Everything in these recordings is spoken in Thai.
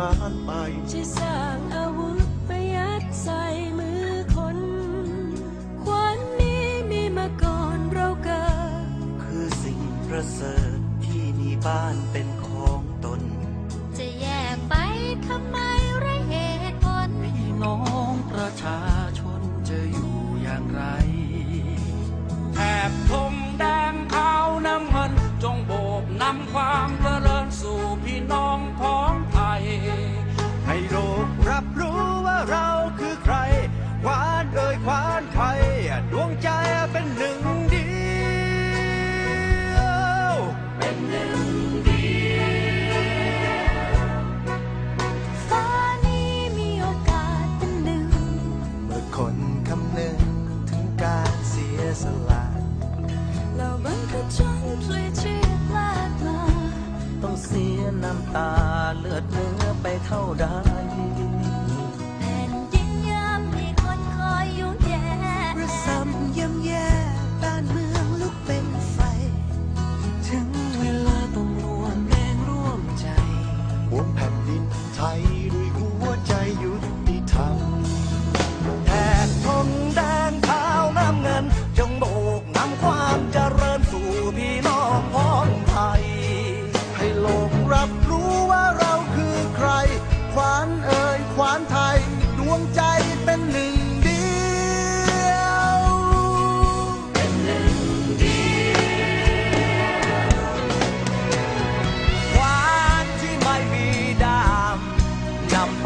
ล้านไปที่สร้างอาวุธประยัดใส่มือคน ควันนี้มีมาก่อนเราเกิด คือสิ่งประเสริฐที่มีบ้านเป็นของตน จะแยกไปทำไมไรเหตุผล พี่น้องประชาชนจะอยู่อย่างไรแถบธงแดงขาวน้ำเงิน จงโบกนำความ ดเนื้อไปเท่าใด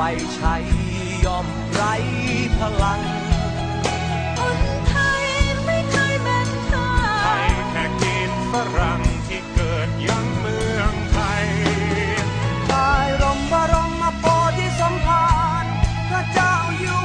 ไใช้ย่อมไรพลัง คนไทยไม่เคยแบ่งชางไทยติแค่กินฝรั่งที่เกิดยังเมืองไทยตายรมบารมโที่สมภารพระเจ้าอยู่